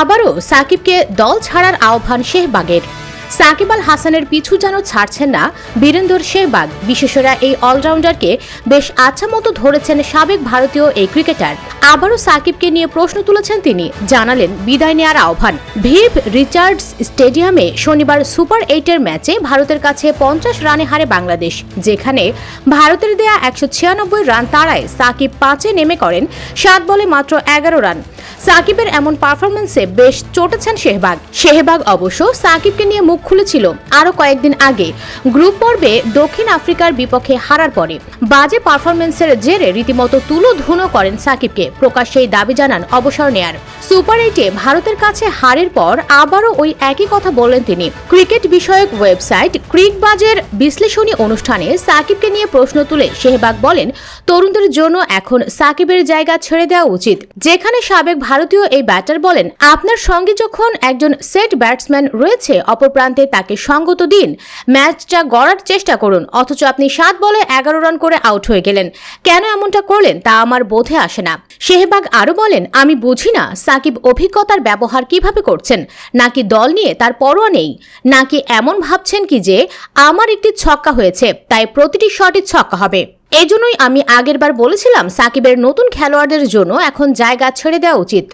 আবারও সাকিবকে দল ছাড়ার আহ্বান শেহবাগের। সাকিব আল হাসানের পিছু যেন ছাড়ছেন না বীরেন্দর শেহবাগ বিশেষরা এই অলরাউন্ডারকে বেশ আচ্ছা মতো ধরেছেন সাবেক ভারতীয় এই ক্রিকেটার। আবারও সাকিবকে নিয়ে প্রশ্ন তুলেছেন তিনি। জানালেন, বিদায় নেওয়ার আহ্বান। ভিভ রিচার্ডস স্টেডিয়ামে শনিবার সুপার এইটের ম্যাচে ভারতের কাছে পঞ্চাশ রানে হারে বাংলাদেশ। যেখানে ভারতের দেয়া একশো ছিয়ানব্বই রান তাড়ায় সাকিব পাঁচে নেমে করেন সাত বলে মাত্র এগারো রান। সাকিবের এমন পারফরমেন্সে বেশ চটেছেন শেহবাগ শেহবাগ অবশ্য সাকিবকে নিয়ে মুখ খুলেছিল আরও কয়েকদিন আগে। গ্রুপ পর্বে দক্ষিণ আফ্রিকার বিপক্ষে হারার পরে বাজে পারফরমেন্সের জেরে রীতিমতো তুলো ধুনো করেন সাকিবকে, প্রকাশ্যেই দাবি জানান অবসর নেয়ার। সুপার এইটে ভারতের কাছে হারের পর আবারও ওই একই কথা বললেন তিনি। ক্রিকেট বিষয়ক ওয়েবসাইট ক্রিকবাজের বিশ্লেষণী অনুষ্ঠানে সাকিবকে নিয়ে প্রশ্ন তুলে শেহবাগ বলেন, তরুণদের জন্য এখন সাকিবের জায়গা ছেড়ে দেওয়া উচিত। যেখানে সাবেক ভারতীয় এই ব্যাটার বলেন, আপনার সঙ্গে যখন একজন সেট ব্যাটসম্যান রয়েছে, অপর প্রান্তে তাকে সঙ্গত দিন। ম্যাচটা গড়ার চেষ্টা করুন, অথচ আপনি সাত বলে এগারো রান করে আউট হয়ে গেলেন। কেন এমনটা করলেন তা আমার বোধে আসে না। শেহবাগ আরও বলেন, আমি বুঝি না সাকিব অভিজ্ঞতার ব্যবহার কীভাবে করছেন, নাকি দল নিয়ে তার পরোয়া নেই, নাকি এমন ভাবছেন কি যে আমার একটি ছক্কা হয়েছে, তাই প্রতিটি শটই ছক্কা হবে। এজন্যই আমি আগেরবার বলেছিলাম সাকিবের নতুন খেলোয়াড়দের জন্য এখন জায়গা ছেড়ে দেওয়া উচিত।